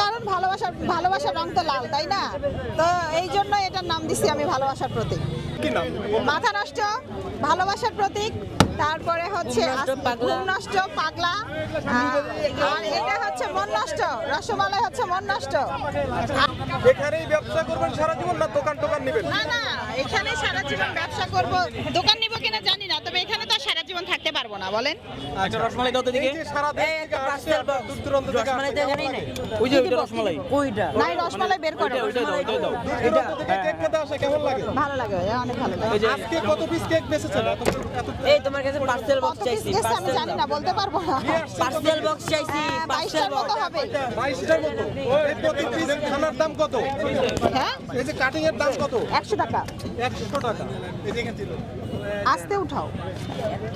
কারণ ভালোবাসার ভালোবাসার রং তো লাল তাই না? তো এই জন্য এটার নাম দিছি আমি ভালোবাসার প্রতীক। মাথা নষ্ট ভালোবাসার প্রতীক। তারপরে হচ্ছে ঘুম নষ্ট, পাগলা। আর এটা হচ্ছে মন নষ্ট রসমালাই হচ্ছে মন নষ্ট। এখানেই ব্যবসা করবেন সারা জীবন না দোকান টোকান নেবেন? না না এখানে সারা জীবন ব্যবসা করব। দোকান নিব কিনা জানি না তবে জীবন থাকতে পারব না বলেন। একটা রসমালাই দাও তো দিকে এই যে সারা দেশ এই থেকে একটা আসছে, পার্সেল আপনার দূর দূরান্ত থেকে রসমালাই তো এখানেই নাই। ওই যে ওইটা রসমালাই। ওইটা নাই রসমালাই বের করো ওইটাই দাও ওইটাই দাও। দূর কেক খেতে আসে কেমন লাগে? ভালো লাগে অনেক ভালো লাগে। আজকে কত পিস কেক বেচেছেন? এত এত এই তোমার কাছে পার্সেল বক্স চাইছি আমি জানি না বলতে পারব না। পার্সেল বক্স চাইছি হ্যাঁ, পার্সেল বক্স হবে। বাইশটার মতো? এই প্রতি পিস খানার দাম কত? হ্যাঁ? এই যে কাটিং এর দাম কত? একশো টাকা। একশো টাকা। এই দেখেন আস্তে উঠাও।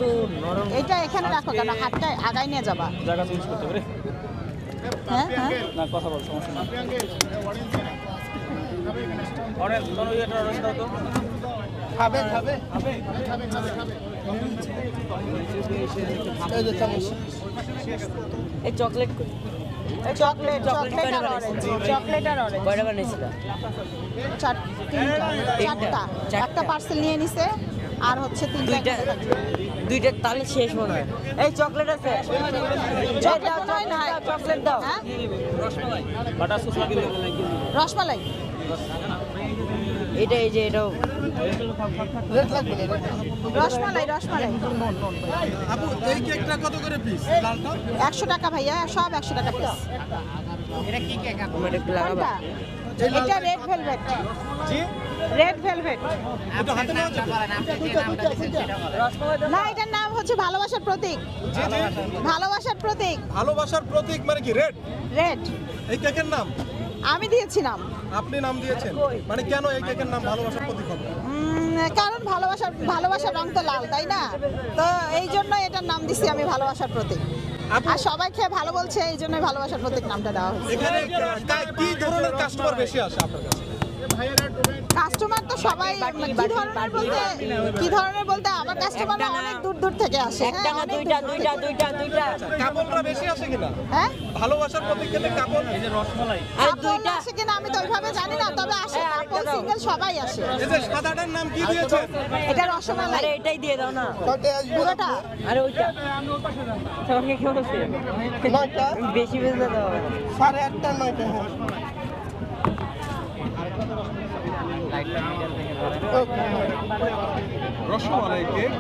এত নরম এটা এখানে রাখো কেন হাতটা আগায় নিয়ে যাবা। জায়গা চেঞ্জ করতে পারে হ্যাঁ হ্যাঁ। না কথা বল সমস্যা না অরেঞ্জ কোন এটা অরেঞ্জ দাও তো। খাবে খাবে। এই চকলেট চকলেট চকলেট আর অরেঞ্জ চকলেট আর অরেঞ্জ কয়টা বানিয়েছিল? চার তিনটা তিনটা? চারটা। চারটা? একটা পার্সেল নিয়ে নিছে আর হচ্ছে তিনটা দুইটা তাহলে শেষ মনে হয়। এই চকলেট আছে। চকলেট না চকলেট দাও হ্যাঁ? রসমালাই। এটা এই যে এটাও। রসমালাই রসমালাই। আপু এই কেকটা কত করে পিস একশো টাকা ভাইয়া সব একশো টাকা পিস এটা রেড ভেলভেট জি? রেড ভেলভেট না এটার নাম হচ্ছে ভালোবাসার প্রতীক। জি জি। ভালোবাসার প্রতীক। ভালোবাসার প্রতীক মানে কি রেড রেড এই কেকের নাম? আমি দিয়েছি নাম। আপনি নাম দিয়েছেন। মানে কেন এই কেকের নাম ভালোবাসার প্রতীক হবে? উম, কারণ ভালোবাসার ভালোবাসার রং তো লাল তাই না? তো এই জন্য এটার নাম দিছি আমি ভালোবাসার প্রতীক। আর সবাই খেয়ে ভালো বলছে এই জন্য ভালোবাসার প্রতীক নামটা দেওয়া হয়েছে। এখানে কি ধরনের কাস্টমার বেশি আসে আপনার কাছে? কাস্টমার তো সবাই কি ধরনের বলতে কি ধরনের বলতে আমার কাস্টমার অনেক দূর দূর থেকে আসে। একটা হ্যাঁ, না দুইটা দুইটা দুইটা দুইটা। কাপড়রা বেশি আসে কিনা? হ্যাঁ? ভালোবাসার প্রতীক খেতে কাপড়? আরে কাপড় দুইটা। আসে কিনা আমি তো ওইভাবে জানি না তবে আসে হ্যাঁ, কাপড় সিঙ্গেল সবাই আসে। এই যে সাদাটার নাম কি দিয়েছেন এটা রসমালাই। আরে এটাই দিয়ে দাও না। পুরোটা আরে ওইটা। তোমাকে কি বলছে বেশি বেশি দাও। সাড়ে আটটা নয়টা রসমালাই কেক।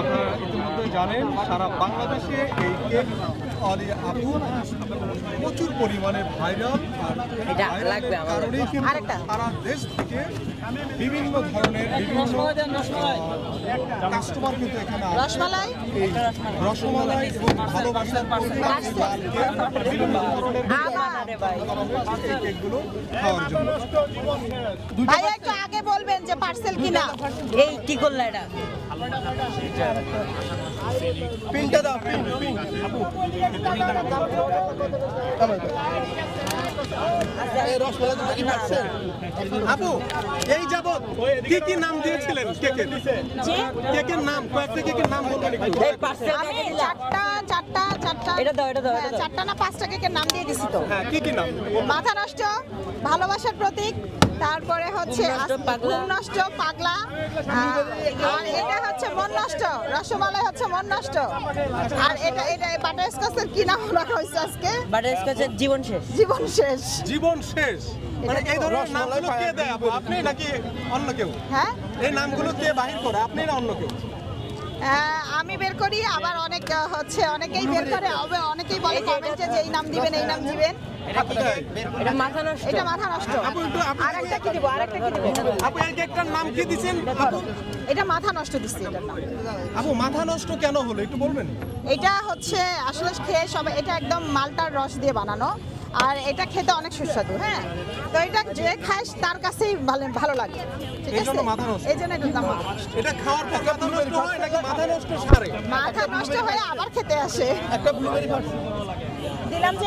আপনারা ইতিমধ্যে জানেন সারা বাংলাদেশে এই কেক আপু প্রচুর পরিমাণে ভাইরাল। কারণেই কিন্তু সারা দেশ থেকে বিভিন্ন ধরনের বিভিন্ন কাস্টমার কিন্তু এখানে রসমালাই? এই রসমালাই। এবং ভালোবাসার পরিমাণ লাল কেক বিভিন্ন ধরনের কেকগুলো খাওয়ার জন্য। ভাইয়া একটু আগে বলবেন যে পার্সেল কিনা? এই কি করলা এটা। পিনটা দাও পিন পিন আপু এই কি কি নাম দিয়েছিলেন? কেকের কেকের নাম? কয়েকটা কেকের নাম বলবেন চারটা চারটা চারটা। এটা দাও, এটা দাও, হ্যাঁ, দাও। চারটা না পাঁচটা কেকের নাম দিয়ে দিছি তো। হ্যাঁ কি কি নাম? মাথা নষ্ট ভালোবাসার প্রতীক তারপরে হচ্ছে নষ্ট, পাগলা। আর এটা হচ্ছে মন নষ্ট রসমালাই হচ্ছে মন নষ্ট আর এটা এটা বাটার স্কচের কি নাম রাখা হয়েছে আজকে? বাটার স্কচের জীবন শেষ। জীবন শেষ। জীবন শেষ। মানে এই ধরনের নামগুলো কে দেয় আপু? আপনি নাকি অন্য কেউ? হ্যাঁ? এই নামগুলো কে বাহির করে? আপনি না অন্য কেউ? আমি বের করি আবার অনেক হচ্ছে অনেকেই বের করে অনেকেই বলে কমেন্টে যে এই নাম দিবেন এই নাম দিবেন। এটা মাথা নষ্ট। এটা মাথা নষ্ট। আপু একটু আপু আর কি দিব? আর কি দিব? আপু এই কেকটার নাম কি দিছেন? আপু। এটা মাথা নষ্ট দিচ্ছি এটার নাম। আপু মাথা নষ্ট কেন হলো? একটু বলবেন। এটা হচ্ছে আসলে খেয়ে সবাই এটা একদম মালটার রস দিয়ে বানানো। আর এটা খেতে অনেক সুস্বাদু হ্যাঁ? তো এটা যে খায় তার কাছেই ভালো ভালো লাগে। ঠিক আছে জন্য মাথা নষ্ট। এই জন্য এটা খাওয়ার পর মাথা নষ্ট হয় নাকি মাথা নষ্ট সারে? মাথা নষ্ট হয়ে আবার খেতে আসে। একটা ব্লুবেরি দিলাম যে